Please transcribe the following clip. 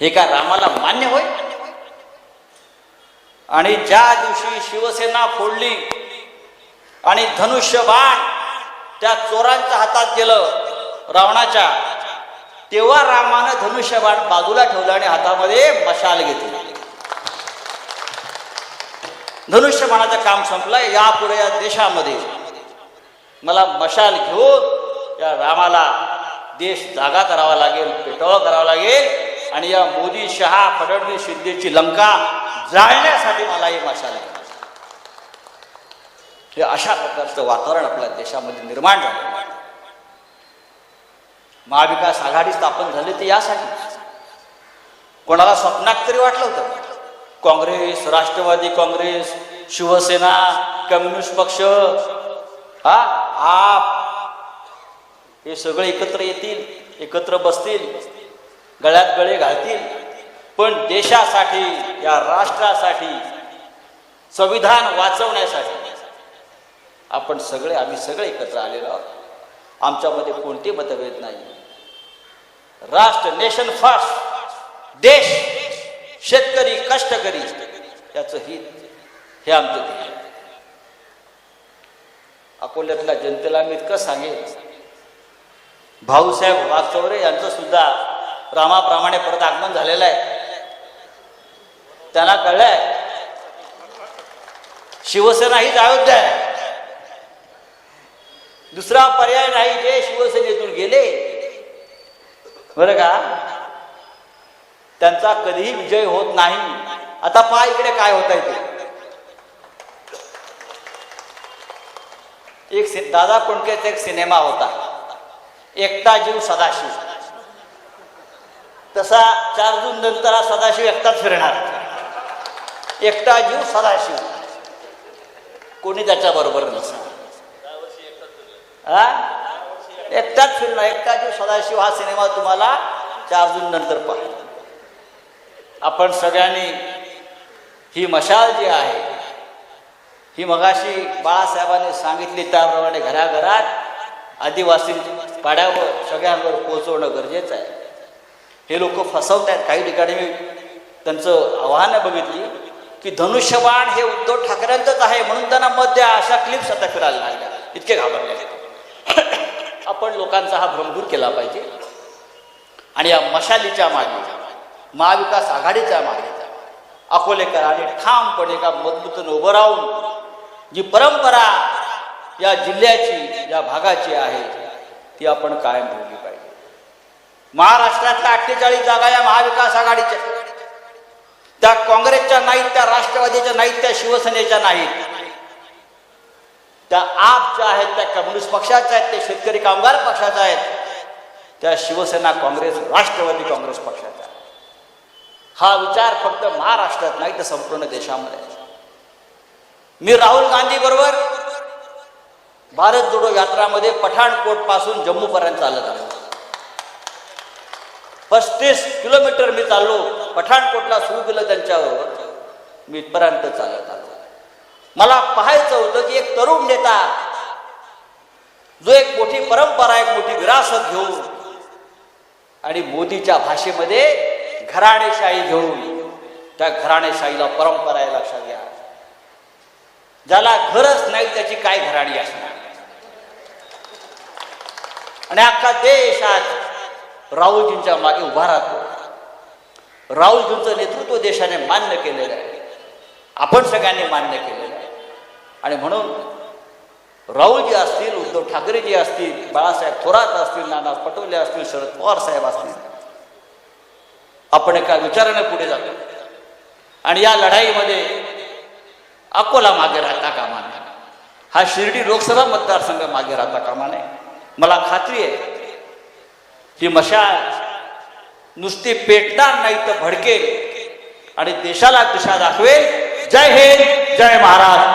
हे का रामाला मान्य होय? आणि ज्या दिवशी शिवसेना फोडली आणि धनुष्य बाण त्या चोरांच्या हातात गेलं रावणाच्या तेव्हा रामानं धनुष्य बाण बाजूला ठेवलं आणि हातामध्ये मशाल घेतली. धनुष्य बाणाचं काम संपलं यापुढे या देशामध्ये मला मशाल घेऊन या रामाला देश जागा करावा लागेल पेटवा करावा लागेल. आणि या मोदी शहा फडणवीस शिंदेची लंका जाळण्यासाठी मला हे मशाल हे अशा प्रकारचं वातावरण आपल्या देशामध्ये निर्माण झालं. महाविकास आघाडी स्थापन झाली ते यासाठी कोणाला स्वप्नात तरी वाटलं होतं? Congress Rashtravadi Congress Shivsena communist पक्ष हा? आप. हे सगळे एकत्र येतील एकत्र बसतील. गळ्यात गळे घालतील. पण देशासाठी या राष्ट्रासाठी संविधान वाचवण्यासाठी आपण सगळे आम्ही सगळे एकत्र आलेलो आहोत. आमच्यामध्ये कोणते मतभेद नाही. राष्ट्र नेशन फास्ट देश शेतकरी कष्टकरी याचं हित हे आमचं ध्येय. अकोल्यातल्या जनतेला मी इतकं सांगेन. भाऊसाहेब वागचौरे यांचं सुद्धा रामाप्रमाणे परत आगमन झालेलं आहे. त्यांना कळलंय. शिवसेना हीच अयोध्या आहे. दुसरा पर्याय नाही जे शिवसेनेतून गेले. बरं का? त्यांचा कधीही विजय होत नाही. आता पहा इकडे काय होत आहे ते. एक दादा कोंडकेचा एक सिनेमा होता. एकटा जीव सदाशिव. तसा चार जून नंतर हा सदाशिव एकटाच फिरणार. एकटा जीव सदाशिव. कोणी त्याच्या बरोबर नसा. हा? एकटाच फिरणार. एकटा जीव सदाशिव हा सिनेमा तुम्हाला चार जून नंतर पाहिजे आपण सगळ्यांनी ही मशाल जी आहे ही मगाशी बाळासाहेबांनी सांगितली त्याप्रमाणे घराघरात आदिवासी पाड्यावर सगळ्यांवर पोहोचवणं गरजेचं आहे. हे लोक फसवत आहेत काही ठिकाणी मी त्यांचं आव्हानं बघितली की धनुष्यबाण हे उद्धव ठाकरेंचंच आहे म्हणून त्यांना मत द्या अशा क्लिप्स आता फिरायला लागल्या. इतके घाबरले आपण लोकांचा हा भ्रमदूर केला पाहिजे. आणि या मशालीच्या मागे महाविकास आघाडीच्या मागे अकोलेकरांनी ठामपणे का मजबूतीनं उभं राहून जी परंपरा या जिल्ह्याची या भागाची आहे ती आपण कायम ठेवली पाहिजे. महाराष्ट्रातल्या अठ्ठेचाळीस जागा या महाविकास आघाडीच्या. त्या काँग्रेसच्या नाहीत त्या राष्ट्रवादीच्या नाहीत त्या शिवसेनेच्या नाहीत. त्या आपच्या आहेत त्या कम्युनिस्ट पक्षाच्या आहेत त्या शेतकरी कामगार पक्षाच्या आहेत त्या शिवसेना काँग्रेस राष्ट्रवादी काँग्रेस पक्षाच्या हा विचार फक्त महाराष्ट्रात नाही तर संपूर्ण देशामध्ये आहे. मी राहुल गांधी बरोबर भारत जोडो यात्रामध्ये पठाणकोटपासून जम्मू पर्यंत चालत आलो. पस्तीस किलोमीटर मी चाललो. पठाणकोटला सुरू केलं त्यांच्याबरोबर मी इथपर्यंत चालत आलो. मला पाहायचं होतं की एक तरुण नेता जो एक मोठी परंपरा एक मोठी विरासत घेऊन आणि मोदीच्या भाषेमध्ये घराणेशाही घेऊन त्या घराणेशाहीला परंपरा आहे लक्षात घ्या. ज्याला घरच नाही त्याची काय घराणी असणार? आणि अख्खा देश आज राहुलजींच्या मागे उभा राहतो. राहुलजींचं नेतृत्व देशाने मान्य केलेलं आहे. आपण सगळ्यांनी मान्य केलेलं आहे. आणि म्हणून राहुलजी असतील उद्धव ठाकरेजी असतील बाळासाहेब थोरात असतील नाना पटोले असतील शरद पवार साहेब असतील आपण एका विचाराने पुढे जातो. आणि या लढाईमध्ये अकोला मागे राहता कामा नये. हा शिर्डी लोकसभा मतदारसंघ मागे राहता कामा नये. मला खात्री आहे ही मशाल नुसती पेटणार नाही तर भडकेल. आणि देशाला दिशा दाखवेल. जय हिंद जय महाराज